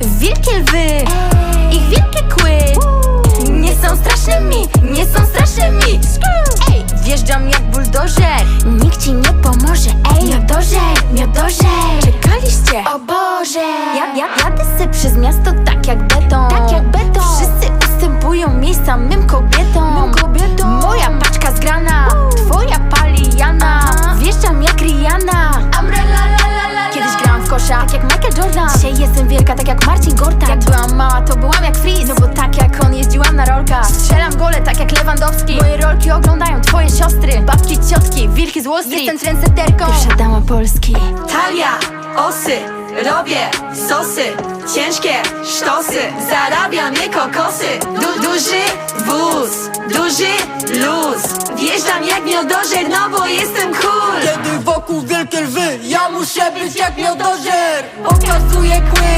Wielkie lwy, ich wielkie kły. Nie są straszne mi, nie są straszne mi Ej, wjeżdżam jak buldożer. Nikt ci nie pomoże, ej. Miodożer, miodożer Czekaliście, o Boże. Ja, ja, Jadę se przez miasto tak jak beton. Tak jak beton. Wszyscy ustępują miejsca mym kobietom. Mym kobietom. Moja paczka zgrana, twoja palijana Wjeżdżam jak Rihanna. Kiedyś grałam w kosza, tak jak Michael Jordan. Dzisiaj jestem wielka, Lewandowski. Moje rolki oglądają twoje siostry. Babki, ciotki, wilki z Wall Street. Jestem trendseterką. Pierwsza dama Polski. Talia, osy, robię sosy. Ciężkie sztosy, zarabiam je kokosy. Du, Duży wóz, duży luz. Wjeżdżam jak miodożer, no bo jestem cool. Kiedy wokół wielkie lwy Ja muszę być jak miodożer. Pokazuję kły